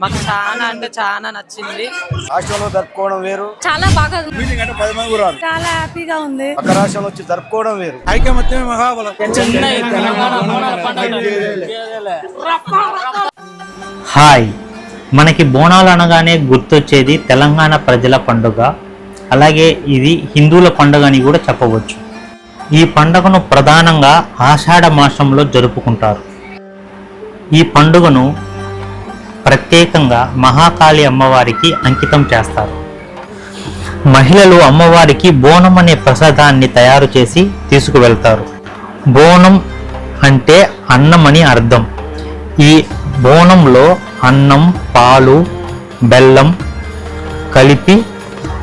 మాకు చాలా అంటే చాలా నచ్చింది. రాష్ట్రంలో జరుపుకోవడం వేరు. చాలా బాగా మీటింగ్ అంటే పది మంది రారు. చాలా హ్యాపీగా ఉంది. పక్క రాష్ట్రంలో వచ్చి జరుపుకోవడం వేరు. ఐకమత్యమే మహాబలం. హాయ్. మనకి బోనాలు అనగానే గుర్తొచ్చేది తెలంగాణ ప్రజల పండుగ. అలాగే ఇది హిందువుల పండుగ అని కూడా చెప్పవచ్చు. ఈ పండుగను ప్రధానంగా ఆషాఢ మాసంలో జరుపుకుంటారు. ఈ పండుగను ప్రత్యేకంగా మహాకాళి అమ్మవారికి అంకితం చేస్తారు. మహిళలు అమ్మవారికి బోనం అనే ప్రసాదాన్ని తయారు చేసి తీసుకువెళ్తారు. బోనం అంటే అన్నం అని అర్థం. ఈ బోనంలో అన్నం పాలు బెల్లం కలిపి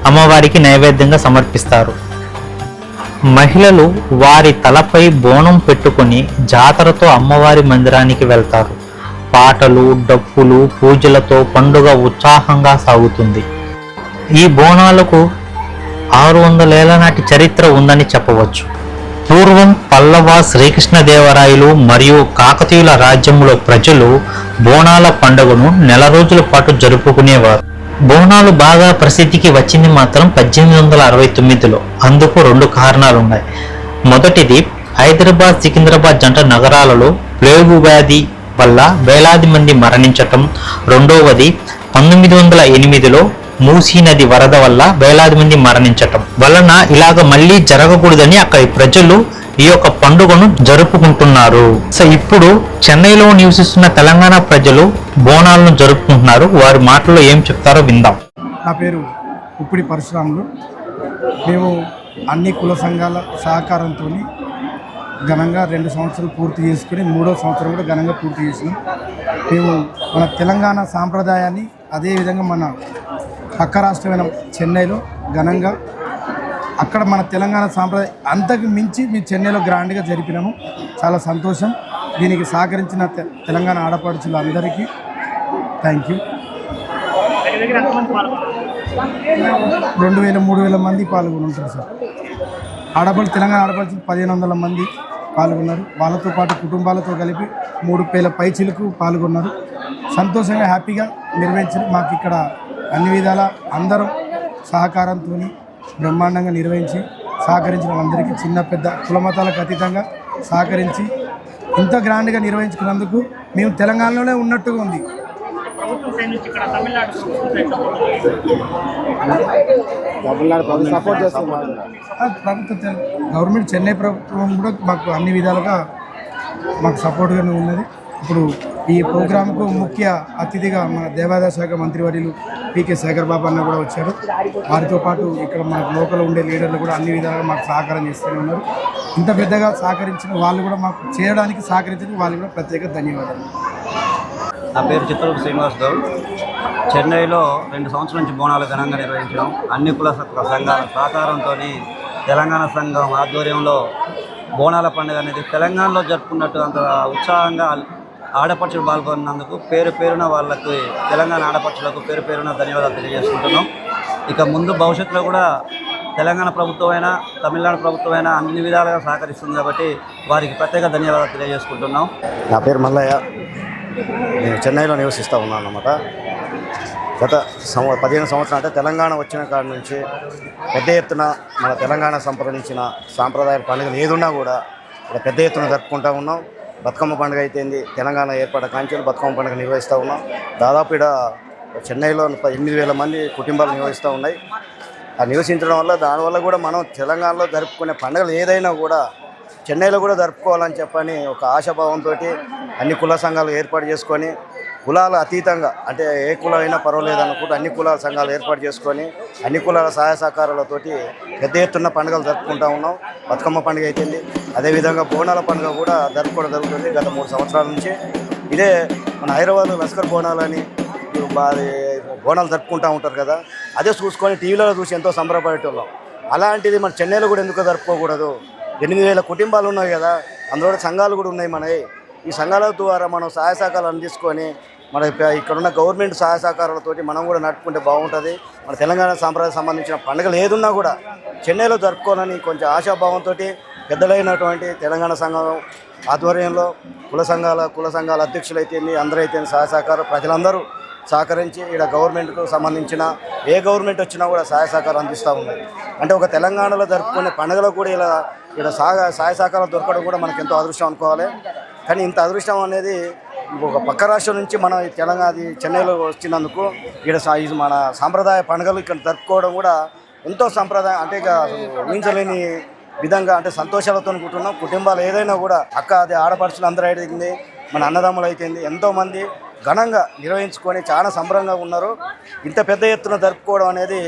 అమ్మవారికి నైవేద్యంగా సమర్పిస్తారు. మహిళలు వారి తలపై బోనం పెట్టుకొని జాతరతో అమ్మవారి మందిరానికి వెళ్తారు. పాటలు డప్పులు పూజలతో పండుగ ఉత్సాహంగా సాగుతుంది. ఈ బోనాలకు ఆరు వందలేళ్ళ నాటి చరిత్ర ఉందని చెప్పవచ్చు. పూర్వం పల్లవ శ్రీకృష్ణదేవరాయలు మరియు కాకతీయుల రాజ్యంలో ప్రజలు బోనాల పండుగను నెల రోజుల పాటు జరుపుకునేవారు. బోనాలు బాగా ప్రసిద్ధికి వచ్చింది మాత్రం పద్దెనిమిది వందల అరవై తొమ్మిదిలో. అందుకు రెండు కారణాలు ఉన్నాయి మొదటిది హైదరాబాద్ సికింద్రాబాద్ జంట నగరాలలో ప్లేగు వ్యాధి వల్ల వేలాది మంది మరణించటం. రెండవది పంతొమ్మిది వందల ఎనిమిదిలో మూసీ నది వరద వల్ల వేలాది మంది మరణించటం. వలన ఇలాగ మళ్ళీ జరగకూడదని అక్కడి ప్రజలు ఈ యొక్క పండుగను జరుపుకుంటున్నారు. సో ఇప్పుడు చెన్నైలో నివసిస్తున్న తెలంగాణ ప్రజలు బోనాలను జరుపుకుంటున్నారు. వారి మాటల్లో ఏం చెప్తారో విందాం. నా పేరు ఉప్పిడి పరశురాములు. మేము అన్ని కుల సంఘాల సహకారంతో ఘనంగా రెండు సంవత్సరాలు పూర్తి చేసుకుని మూడో సంవత్సరం కూడా ఘనంగా పూర్తి చేసినాం. మేము మన తెలంగాణ సాంప్రదాయాన్ని అదేవిధంగా మన పక్క రాష్ట్రమైన చెన్నైలో ఘనంగా అక్కడ మన తెలంగాణ సాంప్రదాయం అంతకు మించి మేము చెన్నైలో గ్రాండ్గా జరిపినాము. చాలా సంతోషం. దీనికి సహకరించిన తె- తెలంగాణ ఆడపడుచులు అందరికీ థ్యాంక్ యూ. రెండు వేల మూడు వేల మంది పాల్గొని ఉంటారు సార్. ఆడపడుచు తెలంగాణ ఆడపడుచులు పదిహేను వందల మంది పాల్గొన్నారు. వాళ్ళతో పాటు కుటుంబాలతో కలిపి మూడు వేల పైచిలకు పాల్గొన్నారు. సంతోషంగా హ్యాపీగా నిర్వహించారు మాకు ఇక్కడ అన్ని విధాల అందరం సహకారంతో బ్రహ్మాండంగా నిర్వహించి సహకరించిన వాళ్ళందరికీ చిన్న పెద్ద కులమతాలకు అతీతంగా సహకరించి ఇంత గ్రాండ్గా నిర్వహించుకున్నందుకు మేము తెలంగాణలోనే ఉన్నట్టుగా ఉంది. సపోర్ట్ ప్రభుత్వం తెల- గవర్నమెంట్ చెన్నై ప్రభుత్వం కూడా మాకు అన్ని విధాలుగా మాకు సపోర్ట్గానే ఉన్నది. ఇప్పుడు ఈ ప్రోగ్రాంకు ముఖ్య అతిథిగా మన దేవాదాయ శాఖ మంత్రివర్యులు పీకే శేఖర్ బాబు అన్న కూడా వచ్చారు. వారితో పాటు ఇక్కడ మనకు లోకల్ ఉండే లీడర్లు కూడా అన్ని విధాలుగా మాకు సహకారం చేస్తూనే ఉన్నారు. ఇంత పెద్దగా సహకరించిన వాళ్ళు కూడా మాకు చేయడానికి సహకరించిన వాళ్ళు కూడా ప్రత్యేక ధన్యవాదాలు. నా పేరు చిత్తూరు శ్రీనివాస్ చెన్నైలో రెండు సంవత్సరాల నుంచి బోనాలు ఘనంగా నిర్వహించడం అన్ని కుల సంఘాల సహకారంతో తెలంగాణ సంఘం ఆధ్వర్యంలో బోనాల పండుగ అనేది తెలంగాణలో జరుపుకున్నట్టు అంత ఉత్సాహంగా ఆడపడుచులు పాల్గొన్నందుకు పేరు పేరున వాళ్ళకి తెలంగాణ ఆడపడుచులకు పేరు పేరున ధన్యవాదాలు తెలియజేసుకుంటున్నాం. ఇక ముందు భవిష్యత్తులో కూడా తెలంగాణ ప్రభుత్వమైనా తమిళనాడు ప్రభుత్వమైనా అన్ని విధాలుగా సహకరిస్తుంది కాబట్టి వారికి ప్రత్యేక ధన్యవాదాలు తెలియజేసుకుంటున్నాం. నా పేరు మల్లయ్య. నేను చెన్నైలో నివసిస్తూ ఉన్నాను అన్నమాట గత సంవ పదిహేను సంవత్సరాలు అంటే తెలంగాణ వచ్చిన కాడ నుంచి పెద్ద ఎత్తున మన తెలంగాణ సంప్రదించిన సాంప్రదాయ పండుగలు ఏదున్నా కూడా ఇక్కడ పెద్ద ఎత్తున జరుపుకుంటూ ఉన్నాం. బతుకమ్మ పండుగ అయితేంది తెలంగాణ ఏర్పాటు కాంచెలు బతుకమ్మ పండుగ నిర్వహిస్తూ ఉన్నాం. దాదాపు ఇక్కడ చెన్నైలో ప- ఎనిమిది వేల మంది కుటుంబాలు నివసిస్తూ ఉన్నాయి. ఆ నివసించడం వల్ల దానివల్ల కూడా మనం తెలంగాణలో జరుపుకునే పండుగలు ఏదైనా కూడా చెన్నైలో కూడా జరుపుకోవాలని చెప్పని ఒక ఆశాభావంతో అన్ని కుల సంఘాలు ఏర్పాటు చేసుకొని కులాల అతీతంగా అంటే ఏ కులం అయినా పర్వాలేదు అనుకుంటూ అన్ని కులాల సంఘాలు ఏర్పాటు చేసుకొని అన్ని కులాల సహాయ సహకారాలతోటి పెద్ద ఎత్తున పండుగలు జరుపుకుంటా ఉన్నాం. బతుకమ్మ పండుగ అయిపోయింది అదేవిధంగా బోనాల పండుగ కూడా జరుపుకోవడం జరుగుతుంది గత మూడు సంవత్సరాల నుంచి. ఇదే మన హైదరాబాద్ లస్కర్ బోనాలని బోనాలు జరుపుకుంటూ ఉంటారు కదా అదే చూసుకొని టీవీలో చూసి ఎంతో సంబరపడేటోళ్ళం. అలాంటిది మన చెన్నైలో కూడా ఎందుకు జరుపుకోకూడదు? ఎనిమిది వేల కుటుంబాలు ఉన్నాయి కదా అందులో సంఘాలు కూడా ఉన్నాయి మనవి. ఈ సంఘాల ద్వారా మనం సహాయ సహకారాలు అందించుకొని మన ఇక్కడ ఇక్కడున్న గవర్నమెంట్ సహాయ సహకారాలతోటి మనం కూడా నడుపుకుంటే బాగుంటుంది. మన తెలంగాణ సాంప్రదాయం సంబంధించిన పండుగలు ఏదున్నా కూడా చెన్నైలో జరుపుకోవాలని కొంచెం ఆశాభావంతో పెద్దలైనటువంటి తెలంగాణ సంఘం ఆధ్వర్యంలో కుల సంఘాల కుల సంఘాల అధ్యక్షులైతే అందరూ అయితే సహాయ సహకారం ప్రజలందరూ సహకరించి ఇక్కడ గవర్నమెంట్కు సంబంధించిన ఏ గవర్నమెంట్ వచ్చినా కూడా సహాయ సహకారం అందిస్తూ ఉన్నాయి. అంటే ఒక తెలంగాణలో జరుపుకునే పండుగలో కూడా ఇలా ఇక్కడ సహ సహాయ సహకారం దొరకడం కూడా మనకి ఎంతో అదృష్టం అనుకోవాలి. కానీ ఇంత అదృష్టం అనేది ఒక పక్క రాష్ట్రం నుంచి మనం తెలంగాణ చెన్నైలో వచ్చినందుకు ఇక్కడ ఇది మన సాంప్రదాయ పండుగలు ఇక్కడ జరుపుకోవడం కూడా ఎంతో సాంప్రదాయం అంటే ఇక ఊహించలేని విధంగా అంటే సంతోషాలతో అనుకుంటున్నాం. కుటుంబాలు ఏదైనా కూడా అక్క అది ఆడపడుచులు అందరూ అడిగింది మన అన్నదమ్ములు అయితేంది ఎంతోమంది ఘనంగా నిర్వహించుకొని చాలా సంబరంగా ఉన్నారు. ఇంత పెద్ద ఎత్తున జరుపుకోవడం అనేది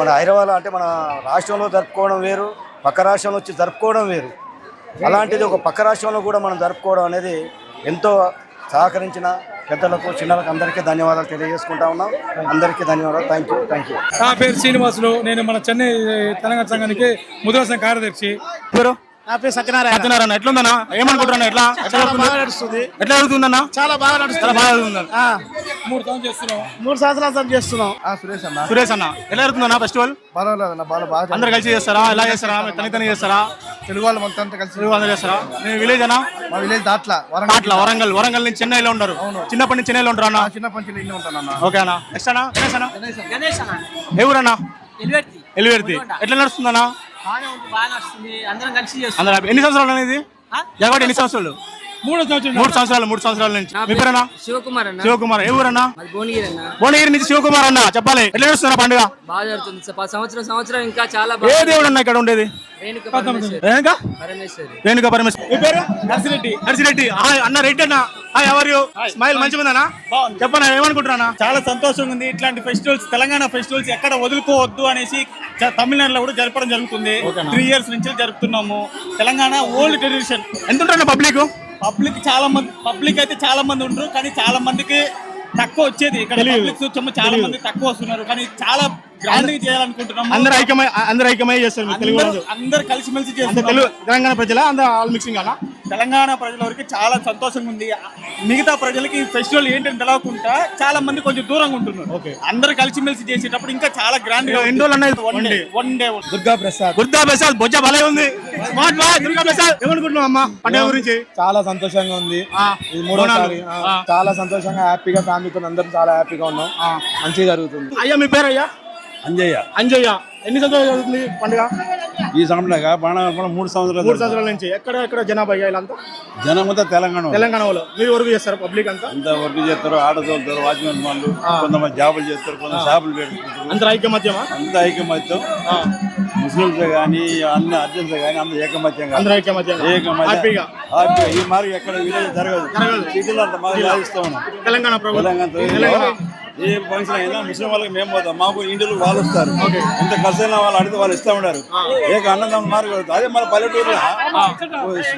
మన హైదరాబాద్ అంటే మన రాష్ట్రంలో జరుపుకోవడం వేరు. పక్క రాష్ట్రంలో వచ్చి జరుపుకోవడం వేరు. అలాంటిది ఒక పక్క రాష్ట్రంలో కూడా మనం జరుపుకోవడం అనేది ఎంతో సహకరించిన పెద్దలకు చిన్నలకు అందరికీ ధన్యవాదాలు తెలియజేసుకుంటా ఉన్నాం. అందరికీ ధన్యవాదాలు. థ్యాంక్ యూ థ్యాంక్ యూ నా పేరు శ్రీనివాసులు. నేను మన చెన్నై తెలంగాణ సంఘానికి ముద్రా సంఘ కార్యదర్శి నా పేరు సత్యనారాయణ. సత్యనారాయణ. ఎట్లుందన్నా? ఏమనుకుంటున్నా ఎట్లా? బాగా నడుస్తుంది. ఎట్లా జరుగుతుందన్నా చాలా బాగా చాలా నడుస్తుంది బాగా జరుగుతుందన్న ఆ, మూడు సంవత్సరాలు చేస్తున్నాం మూడు సంవత్సరాల సంది చేస్తున్నాం. సురేష్ అన్న. సురేష్ అన్న ఎట్లా జరుగుతుందన్నా ఫెస్టివల్ బాగా బాగా అందరు కలిసి చేస్తారా? ఎలా చేస్తారా? తని తని చేస్తారా? తెలుగు వాళ్ళు మొత్తం అంతా కలిసి తెలుగు అందరు చేస్తారా? నేను విలేజ్ అన్నా? మా విలేజ్ దాట్ల అట్లా వరంగల్. వరంగల్ నుంచి చెన్నైలో ఉంటారు చిన్నప్పటి నుంచి చెన్నైలో ఉంటారు అన్న? చిన్న పంచులు ఇల్లు ఉంటానన్న ఓకే అన్న. నెక్స్ట్ అన్న? గణేష్ అన్న. ఏ ఊరన్నా? ఎలివేర్తి. ఎట్లా నడుస్తుందన్నా? అందరం కలిసి అందరు happy. ఎన్ని సంవత్సరాలు అనేది? జగవాడ ఎన్ని సంవత్సరాలు? మూడో సంవత్సరం మూడు సంవత్సరాలు మూడు సంవత్సరాల నుంచి. మీ పేరన్నా? శివకుమార్ అన్న. శివకుమార్. ఏ ఊరన్నా? భువనగిరి నుంచి శివకుమార్ అన్న చెప్పాలి. ఎట్లా నడుస్తున్నా పండుగ? బాగా జరుగుతుంది స- సంవత్సరం సంవత్సరం ఇంకా చాలా ఏ దేవుడు అన్న ఇక్కడ ఉండేది? రేణుక పరమేశ్వరి. మీ పేరు? నర్సిరెడ్డి. నర్సిరెడ్డి. అన్న రెడ్డి అన్న. హాయ్ ఎవర్ యూ స్మైల్ మంచిగా ఉందన్నా చెప్పనా ఏమనుకుంటున్నా చాలా సంతోషంగా ఉంది. ఇట్లాంటి ఫెస్టివల్స్ తెలంగాణ ఫెస్టివల్స్ ఎక్కడ వదులుకోవద్దు అనేసి తమిళనాడులో కూడా జరపడం జరుగుతుంది. త్రీ ఇయర్స్ నుంచి జరుపుతున్నాము. తెలంగాణ ఓల్డ్ ట్రెడిషన్ ఎంత ఉంటారు పబ్లిక్ పబ్లిక్ చాలా మంది పబ్లిక్ అయితే చాలా మంది ఉంటారు కానీ చాలా మందికి తక్కువ వచ్చేది. ఇక్కడ పబ్లిక్ చాలా మంది తక్కువ వస్తున్నారు కానీ చాలా గ్రాండ్ చేయాలనుకుంటున్నాము. అందరు ఐక్యమై అందరు ఐక్యమై చేస్తారు అందరూ కలిసిమెలిసి తెలుగు తెలంగాణ ప్రజల? అందరు ఆల్ మిక్సింగ్ అన్న తెలంగాణ ప్రజల వరకు చాలా సంతోషంగా ఉంది. మిగతా ప్రజలకి ఈ ఫెస్టివల్ ఏంటని తెలవకుండా చాలా మంది కొంచెం దూరంగా ఉంటున్నారు. అందరు కలిసిమెలిసి చేసేటప్పుడు ఇంకా చాలా గ్రాండ్గా ఎన్ని రోజులు అన్నది? One day one day Durga Prasad. Gurda Prasad బొజ్జ భలే ఉంది. Smart boy Durga Prasad. ఏమనుకుంటున్నావు అమ్మా? పండుగ గురించి. చాలా సంతోషంగా ఉంది. ఇది మూడోసారి చాలా సంతోషంగా హ్యాపీగా ఫ్యామిలీతో అందరం చాలా హ్యాపీగా ఉన్నాం. మంచిగా జరుగుతుంది. అయ్యా మీ పేరు అయ్యా అంజయ్య. అంజయ్య ఎన్ని సంవత్సరాలు జరుగుతుంది పండుగ? ఈ సంవత్సరం బాణాపడం మూడు సంవత్సరాలు మూడు సంవత్సరాల నుంచి. ఎక్కడ ఎక్కడ జనాభా అయ్యా వీళ్ళంతా? జనమంతా తెలంగాణ. తెలంగాణ వాళ్ళు. మీరు వరకు చేస్తారు పబ్లిక్ అంతా? అంతా వర్క్ చేస్తారు ఆట తోలుతారు వాచ్మెన్ వాళ్ళు కొంతమంది జాబులు చేస్తారు కొంతమంది షాపులు పెట్టుకుంటారు. అందరు ఐక్యమత్యమా అంతా ఐకమత్యం. ముస్లింస్ కానీ అన్ని అర్జెంట్స్ కానీ అందరూ ఏకమత్యం అందరు ఐక్యమత్యం ఏకమత్యం. ఈ మార్గం ఎక్కడ విలేజ్ జరగదు. సిటీలో అంత సాధిస్తూ ఉన్నాం తెలంగాణ ప్రభుత్వం. తెలంగాణ ఏ ఫంక్షన్ అయినా ముస్లిం వాళ్ళకి మేము పోతాం. మాకు ఇంటిలో వాళ్ళు వస్తారు. ఎంత ఖర్చైనా వాళ్ళు అడిగితే వాళ్ళు ఇస్తా ఉన్నారు ఏక అన్నదమ్ముల మార్గం అదే మన పల్లెటూరులో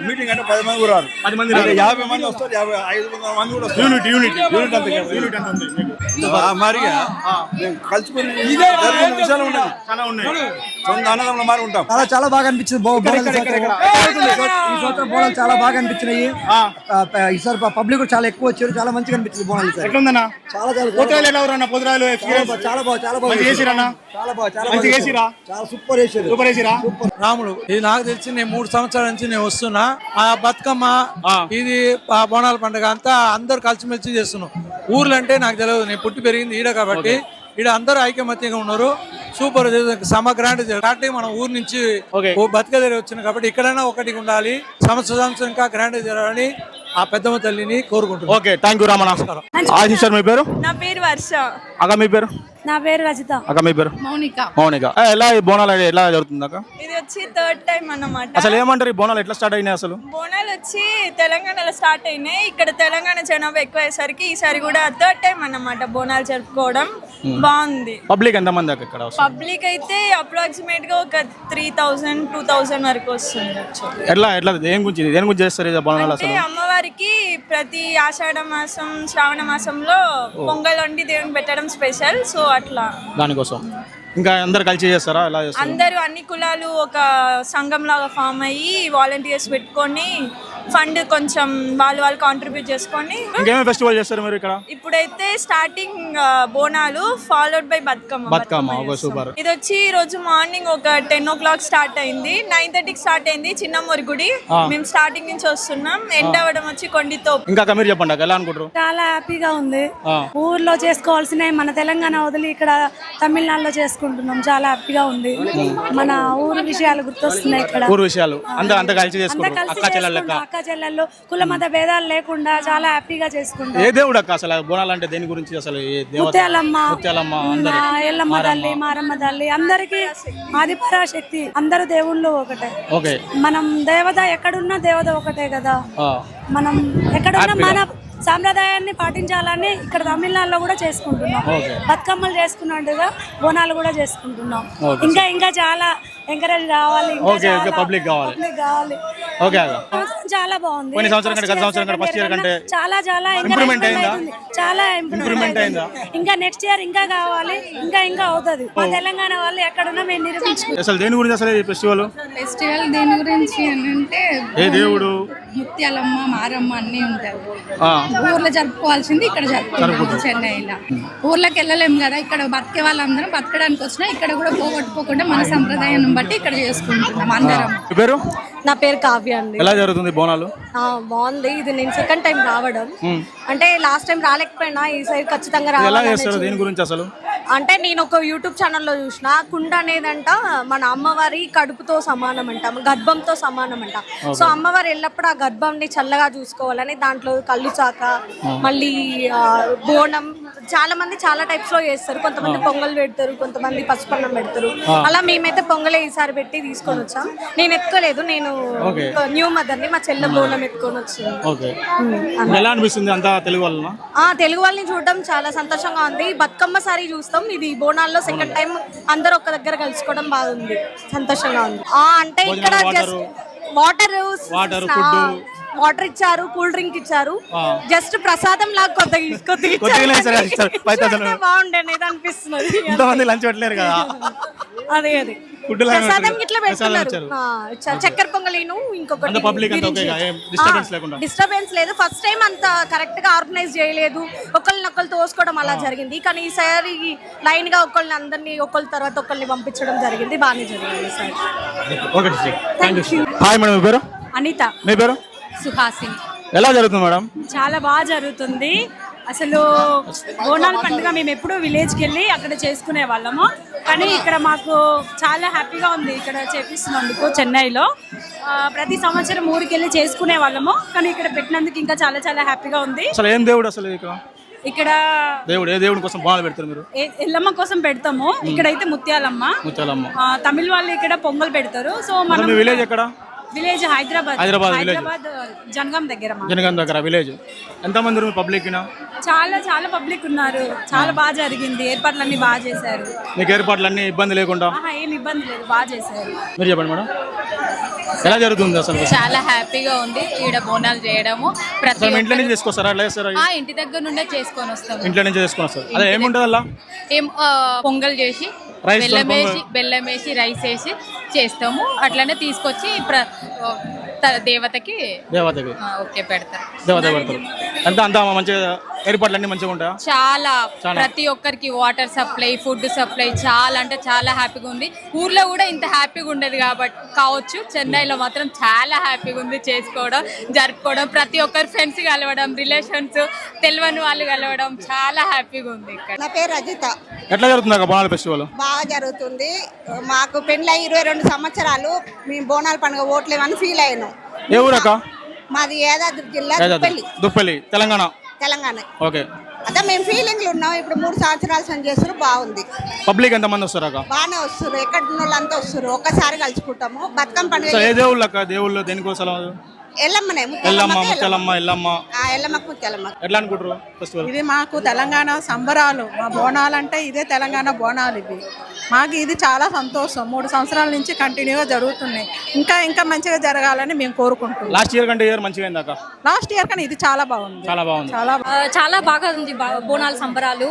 మీటింగ్ అంటే పది మంది కూడా పది మంది యాభై మంది వస్తారు యాభై ఐదు వందల మంది కూడా వస్తారు. యూనిట్ యూనిట్ యూనిట్ అంత యూనిట్ అంత. మారిగా మేము కలుసుకుని జరిగిన విషయాలు ఉన్నాయి చాలా ఉన్నాయి. సొంత అన్నదమ్ముల మారి ఉంటాం. చాలా చాలా బాగా అనిపించింది. బో- బోనాలు ఈ సంవత్సరం. ఈ సంవత్సరం బోనాలు చాలా బాగా అనిపించినాయి. ఆ, ప- ఈసారి పబ్లిక్ కూడా చాలా ఎక్కువ వచ్చారు. చాలా మంచిగా అనిపించింది బోనాలు ఈసారి. ఎట్లుందన్నా? చాలా చాలా పోతురాలు ఎలా ఎవరన్నా పోతురాలు చాలా బాగా చాలా బాగా చాలా బాగా మంచిగా చేసిరన్నా? చాలా బాగా చాలా మంచిగా బాగా చేసిరా? చాలా సూపర్ వేసారు సూపర్ వేసిరా రాముడు ఇది నాకు తెలిసి నేను మూడు సంవత్సరాల నుంచి నేను వస్తున్నా. ఆ బతుకమ్మ ఇది ఆ బోనాల పండుగ అంతా అందరు కలిసిమెలిసి చేస్తున్నాం. ఊర్లు అంటే నాకు తెలియదు నేను పుట్టి పెరిగింది ఈడ కాబట్టి ఈడ అందరూ ఐకమత్యంగా ఉన్నారు. సూపర్ సమగ్రాండ్ కాబట్టి మనం ఊరు నుంచి బతుకదేరి వచ్చిన కాబట్టి ఇక్కడైనా ఒకటి ఉండాలి. సంవత్సరం సంవత్సరం ఇంకా గ్రాండ్ జరగాలని ఆ పెద్దమ్మ తల్లిని కోరుకుంటున్నాను okay thank you Ramana Ashish sir మీ పేరు? నా పేరు వర్ష. అక్క మీ పేరు? నా పేరు రజిత. అక్క మీ పేరు? మౌనిక. మౌనిక. ఏ, ఎలా ఈ బోనాలు అనేది ఎలా జరుగుతుంది అక్క? ఇది వచ్చి థర్డ్ టైం అన్నమాట. అసలు ఏమంటారు ఈ బోనాలు? ఎట్లా స్టార్ట్ అయినాయి అసలు? బోనాలు వచ్చి తెలంగాణలో స్టార్ట్ అయినాయి. ఇక్కడ తెలంగాణ జనాభా ఎక్కువ అయ్యేసరికి ఈసారి కూడా థర్డ్ టైం అన్నమాట బోనాలు జరుపుకోవడం. బాగుంది. పబ్లిక్ ఎంతమంది అక్క ఇక్కడ వస్తారు? పబ్లిక్ అయితే అప్రాక్సిమేట్గా ఒక త్రీ థౌసండ్ టూ థౌసండ్ వరకు వస్తుంది ఎట్లా ఎట్లా దేని గురించి దేని గురించి చేస్తారు ఇది బోనాలు అంటే అసలు? అమ్మవారికి ప్రతి ఆషాఢ మాసం శ్రావణ మాసంలో పొంగల్ వండి దేవుని పెట్టడం స్పెషల్ సో అట్లా. దానికోసం. ఇంకా అందరు కలిసి చేస్తారా? ఎలా చేస్తారు? అందరూ అన్ని కులాలు ఒక సంఘం లాగా ఫామ్ అయ్యి వాలంటీర్స్ పెట్టుకొని ఫండ్ కొంచెం వాళ్ళు వాళ్ళు కాంట్రిబ్యూట్ చేసుకొని ఇంకేమేమి ఫెస్టివల్ చేస్తారు మీరు ఇక్కడ? ఇప్పుడైతే starting Bonalu followed by Bathukamma. Bathukamma, చేస్తాం. సూపర్. ఇది వచ్చి ఈ రోజు మార్నింగ్ ఒక టెన్ ఓ క్లాక్ స్టార్ట్ అయింది. నైన్ థర్టీకి స్టార్ట్ అయింది చిన్నమ్మూరి గుడి. ఆ. మేము స్టార్టింగ్ నుంచి వస్తున్నాం. ఎండ్ అవ్వడం వచ్చి కొండితో. ఇంకా మీరు చెప్పండి ఎలా అనుకుంటారు చాలా హ్యాపీగా ఉంది. ఊర్లో చేసుకోవాల్సిన మన తెలంగాణ వదిలి ఇక్కడ తమిళనాడులో చేసుకుంటున్నాం. చాలా హ్యాపీగా ఉంది. మన ఊరు విషయాలు గుర్తొస్తున్నాయి ఇక్కడ. ఊరు విషయాలు. అంత అంత కలిసి అక్క చెల్లెలు. అక్క చెల్లెళ్ళు కుల మత భేదాలు లేకుండా చాలా హ్యాపీగా చేసుకుంటాం ఏ దేవుడు అక్క అసలు? బోనాలు అంటే దేని గురించి అసలు ముత్యాలమ్మ ఎల్లమ్మ తల్లి మారమ్మ తల్లి అందరికి ఆదిపరాశక్తి అందరు దేవుళ్ళు ఒకటే. ఓకే. మనం దేవత ఎక్కడున్నా దేవత ఒకటే కదా. మనం ఎక్కడున్నా మన సాంప్రదాయాన్ని పాటించాలని ఇక్కడ తమిళనాడులో కూడా చేసుకుంటున్నాం. బతుకమ్మలు చేసుకున్నట్టుగా బోనాలు కూడా చేసుకుంటున్నాం. ఇంకా ఇంకా చాలా ఎంకరేజ్ కావాలి ఓకే, చాలా కావాలి. కావాలి. ఓకే బాగుంది. సంవత్సరం కంటే గత సంవత్సరం కంటే కంటే చాలా చాలా అయిందా? చాలా ఇంప్రూవ్మెంట్ అయిందా? ఇంకా నెక్స్ట్ ఇయర్ ఇంకా కావాలి ఇంకా ఇంకా అవుతుంది. మా తెలంగాణ వాళ్ళు ఎక్కడున్నా మేము నిరూపించుకుంటాం. అసలు దేని గురించి అసలు ఈ ఫెస్టివల్ ఫెస్టివల్ దేని గురించి అని అంటే ఏ దేవుడు? ముత్యాలమ్మ మారమ్మ అన్నీ ఉంటాయి. ఆ. ఊర్లో జరుపుకోవాల్సింది ఇక్కడ జరుపుకుంటాం. చెన్నైలో. ఊర్లోకి వెళ్ళలేము కదా ఇక్కడ బతికే వాళ్ళందరం బతకడానికి వచ్చినా ఇక్కడ కూడా పోగొట్టుకోకుండా మన సంప్రదాయాన్ని బట్టి ఇక్కడ చేసుకుంటున్నాం అందరం. పేరు? నా పేరు కావ్య అండి. ఎలా జరుగుతుంది బోనాలు? ఆ, బాగుంది. ఇది నేను సెకండ్ టైం రావడం. అంటే లాస్ట్ టైం రాలేకపోయినా ఈసారి ఖచ్చితంగా ఎలా రావాలని చేస్తారు? దేని గురించి అసలు? అంటే నేను ఒక యూట్యూబ్ ఛానల్లో చూసిన కుండ అనేదంట మన అమ్మవారి కడుపుతో సమానం అంట గర్భంతో సమానం అంట సో అమ్మవారు ఎల్లప్పుడు ఆ గర్భంని చల్లగా చూసుకోవాలని దాంట్లో కళ్ళు చాక మళ్ళీ ఆ, బోనం చాలా మంది చాలా టైప్స్లో చేస్తారు. కొంతమంది పొంగల్ పెడతారు కొంతమంది పసుపన్నం పెడతారు. అలా మేమైతే పొంగలే ఈసారి పెట్టి తీసుకొని వచ్చాం. నేను ఎత్తుకోలేదు నేను. న్యూ మదర్ని మా చెల్లె బోనం ఎత్తుకొని వచ్చింది. ఎలా అనిపిస్తుంది అంతా తెలుగు వాళ్ళ ఆ తెలుగు వాళ్ళని చూడడం చాలా సంతోషంగా ఉంది. బతుకమ్మ సారి చూస్తాం. ఇది బోనాల్లో సెకండ్ టైం అందరూ ఒక దగ్గర కలుసుకోవడం బాగుంది సంతోషంగా ఉంది. అంటే ఇక్కడ జస్ట్ వాటర్ food. వాటర్ ఇచ్చారు కూల్ డ్రింక్ ఇచ్చారు. జస్ట్ ప్రసాదం లాగా కొద్దిగా కొద్దిగా. ఇచ్చుంటే బాగుండే అనిపిస్తున్నది. ఇంతమంది లంచ్ పెట్టలేరు కదా. అదే అదే. ప్రసాదం. ఇట్లా ఇచ్చారు. చక్కెర పొంగలీను ఇంకొకటి? డిస్టర్బెన్స్ లేదు. ఫస్ట్ టైం అంత కరెక్ట్గా ఆర్గనైజ్ చేయలేదు. ఒకళ్ళని ఒకళ్ళు తోసుకోవడం అలా జరిగింది. కానీ ఈసారి లైన్గా ఒకళ్ళని అందరినీ ఒకళ్ళ తర్వాత ఒకళ్ళని పంపించడం జరిగింది. బాగానే జరిగింది హాయ్ మేడం పేరు? అనిత. మీ పేరు? సుహాసిని. ఎలా జరుగుతుంది మేడం? చాలా బాగా జరుగుతుంది. అసలు బోనాల పండుగ మేము ఎప్పుడూ విలేజ్కి వెళ్ళి అక్కడ చేసుకునే వాళ్ళము. కానీ ఇక్కడ మాకు చాలా హ్యాపీగా ఉంది. ఇక్కడ చేపిస్తున్నందుకు చెన్నైలో. ప్రతి సంవత్సరం ఊరికి వెళ్ళి చేసుకునే వాళ్ళము. కానీ ఇక్కడ పెట్టినందుకు ఇంకా చాలా చాలా హ్యాపీగా ఉంది. అసలు ఏం దేవుడు అసలు ఇక్కడ? ఇక్కడ దేవుడు ఏ దేవుడి కోసం బోనాలు పెడతారు మీరు? ఎల్లమ్మ కోసం పెడతాము. ఇక్కడైతే ముత్యాలమ్మ. ముత్యాలమ్మ. తమిళ వాళ్ళు ఇక్కడ పొంగల్ పెడతారు. సో మనం విలేజ్ ఎక్కడ? విలేజ్ హైదరాబాద్. హైదరాబాద్ village. హైదరాబాద్ జనగాం దగ్గర మా జనగాం దగ్గర విలేజ్. ఎంతమంది పబ్లిక్ చాలా చాలా పబ్లిక్ ఉన్నారు. చాలా బాగా జరిగింది. ఏర్పాట్లన్నీ బాగా చేశారు. మీకు ఏర్పాట్లు అన్ని ఇబ్బంది లేకుండా? ఆహా, ఏం ఇబ్బంది లేదు. బాగా చేశారు. మీరు చెప్పండి మేడం. ఎలా జరుగుతుంది అసలు? చాలా హ్యాపీగా ఉంది. ఈడ బోనాలు చేయడము. ప్రతి అసలు మీ ఇంట్లో నుంచి తీసుకొస్తారా? ఎట్లా చేస్తారా? ఆ ఇంటి దగ్గర నుండే చేసుకొని వస్తాం ఇంట్లో నుంచి చేసుకొని వస్తారు. అదే ఏముంటుంది అలా ఏం ఆ, పొంగల్ చేసి తో బెల్లం వేసి. బెల్లం వేసి రైస్ వేసి చేస్తాము. అట్లనే తీసుకొచ్చి దేవతకి దేవతకి. ఓకే పెడతారు. దేవత పెడతారు. అంతా అంతా మంచిగా ఏర్పాట్లు అన్ని మంచిగా ఉంటాయా? చాలా. ప్రతి ఒక్కరికి వాటర్ సప్లై ఫుడ్ సప్లై చాలా అంటే చాలా హ్యాపీగా ఉంది. ఊర్లో కూడా ఇంత హ్యాపీగా ఉండేది కాబట్టి కావచ్చు. చెన్నైలో మాత్రం చాలా హ్యాపీగా ఉంది చేసుకోవడం జరుపుకోవడం. ప్రతి ఒక్కరు ఫ్రెండ్స్ కలవడం రిలేషన్స్ తెలియని వాళ్ళు కలవడం చాలా హ్యాపీగా ఉంది ఇక్కడ. నా పేరు రజిత. ఎట్లా జరుగుతుంది అక్క బోనాల ఫెస్టివల్ బాగా జరుగుతుంది. మాకు పెళ్ళై ఇరవై రెండు సంవత్సరాలు మేము బోనాల పండుగ ఓట్లేమని ఫీల్ అయ్యాను ఏ ఊరక్క మాది యాదాద్రి జిల్లా? పెళ్ళి దుప్పల్లి తెలంగాణ. తెలంగాణ. ఓకే. అదే మేము ఫీలింగ్లు ఉన్నాం. ఇప్పుడు మూడు సంవత్సరాలు సంది చేస్తారు బాగుంది. పబ్లిక్ ఎంతమంది వస్తారు అక్క? బాగానే వస్తారు ఎక్కడ ఉన్న వాళ్ళంతా వస్తారు ఒక్కసారి కలుసుకుంటాము. బతుకమ్మ పండుగ ఏ దేవుళ్ళు దేనికోసం ఎల్లమ్మనే ఎల్లమ్మ ముత్యాలమ్మకి ముత్యాలమ్మ ఎల్లమ్మ. ఆ, ఎల్లమ్మకు ముత్యాలమ్మ. ఎట్లా అనుకుంటారు ఫెస్టివల్ ఇది మాకు తెలంగాణ సంబరాలు మా బోనాలు అంటే ఇదే తెలంగాణ బోనాలు ఇవి. మాకు ఇది చాలా సంతోషం. మూడు సంవత్సరాల నుంచి కంటిన్యూగా జరుగుతున్నాయి. ఇంకా ఇంకా మంచిగా జరగాలని మేము కోరుకుంటున్నాం. లాస్ట్ ఇయర్ కంటే ఇయర్ మంచిగా అయింది అక్క? లాస్ట్ ఇయర్ కానీ ఇది చాలా బాగుంది. చాలా బాగుంది. చాలా చాలా బాగా ఉంది బోనాల సంబరాలు.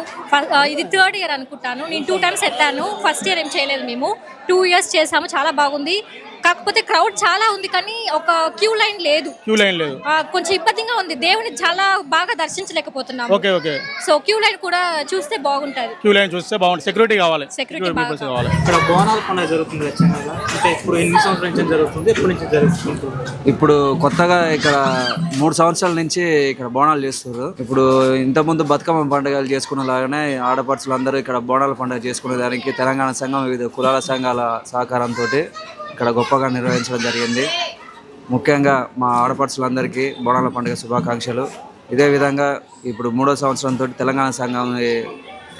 ఇది థర్డ్ ఇయర్ అనుకుంటాను. నేను టూ టైమ్స్ ఎత్తాను. ఫస్ట్ ఇయర్ ఏం చేయలేదు మేము. టూ ఇయర్స్ చేసాము. చాలా బాగుంది. కాకపోతే క్రౌడ్ చాలా ఉంది కానీ ఒక క్యూ లైన్ లేదు. క్యూ లైన్ లేదు. ఆ, కొంచెం ఇబ్బందిగా ఉంది. దేవుని చాలా బాగా దర్శించలేకపోతున్నాము. Okay okay. So queue line కూడా చూస్తే బాగుంటది. క్యూ లైన్ చూస్తే బాగుంటుంది. సెక్యూరిటీ కావాలి. Security Security peoples కావాలి. ఇక్కడ బోనాల పండుగ జరుగుతుంది చెన్నైలో అంటే ఇప్పుడు ఎన్ని సంవత్సరాల నుంచి జరుగుతుంది ఎప్పటి నుంచి జరుగుతుంది ఇప్పుడు కొత్తగా ఇక్కడ మూడు సంవత్సరాల నుంచి ఇక్కడ బోనాలు చేస్తున్నారు ఇప్పుడు ఇంతకుముందు బతుకమ్మ పండుగలు చేసుకునే లాగానే ఆడపడుచులు అందరూ ఇక్కడ బోనాల పండుగ చేసుకునే దానికి తెలంగాణ సంఘం వివిధ కులాల సంఘాల సహకారంతో ఇక్కడ గొప్పగా నిర్వహించడం జరిగింది. ముఖ్యంగా మా ఆడపడుచులందరికీ బోనాల పండుగ శుభాకాంక్షలు. ఇదే విధంగా ఇప్పుడు మూడో సంవత్సరంతో తెలంగాణ సంఘం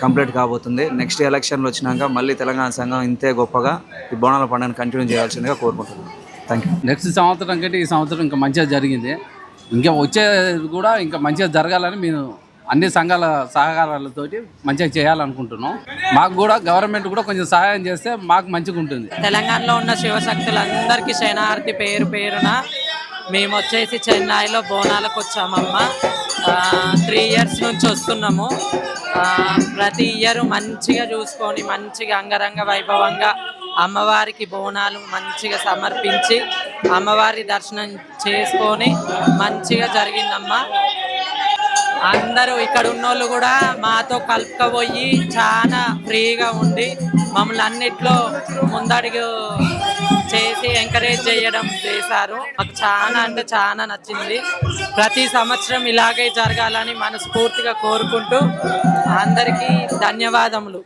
కంప్లీట్ కాబోతుంది. నెక్స్ట్ ఎలక్షన్లు వచ్చినాక మళ్ళీ తెలంగాణ సంఘం ఇంతే గొప్పగా ఈ బోనాల పండుగను కంటిన్యూ చేయాల్సిందిగా కోరుకుంటున్నాను థ్యాంక్ యూ నెక్స్ట్ సంవత్సరం కంటే ఈ సంవత్సరం ఇంకా మంచిగా జరిగింది. ఇంకా వచ్చేది కూడా ఇంకా మంచిగా జరగాలని మేము అన్ని సంఘాల సహకారాలతోటి మంచిగా చేయాలనుకుంటున్నాం. మాకు కూడా గవర్నమెంట్ కూడా కొంచెం సహాయం చేస్తే మాకు మంచిగా ఉంటుంది. తెలంగాణలో ఉన్న శివశక్తులందరికీ శయనార్థి పేరు పేరున మేము వచ్చేసి చెన్నైలో బోనాలకు వచ్చామమ్మ. త్రీ ఇయర్స్ నుంచి వస్తున్నాము. ప్రతి ఇయర్ మంచిగా చూసుకొని మంచిగా అంగరంగ వైభవంగా అమ్మవారికి బోనాలు మంచిగా సమర్పించి అమ్మవారి దర్శనం చేసుకొని మంచిగా జరిగిందమ్మా. అందరూ ఇక్కడ ఉన్నోళ్ళు కూడా మాతో కలుపుకపోయి చాలా ఫ్రీగా ఉండి మమ్మల్ని అన్నిట్లో ముందడుగు చేసి ఎంకరేజ్ చేయడం చేశారు. మాకు చాలా అంటే చాలా నచ్చింది. ప్రతి సంవత్సరం ఇలాగే జరగాలని మనస్ఫూర్తిగా కోరుకుంటూ అందరికీ ధన్యవాదములు.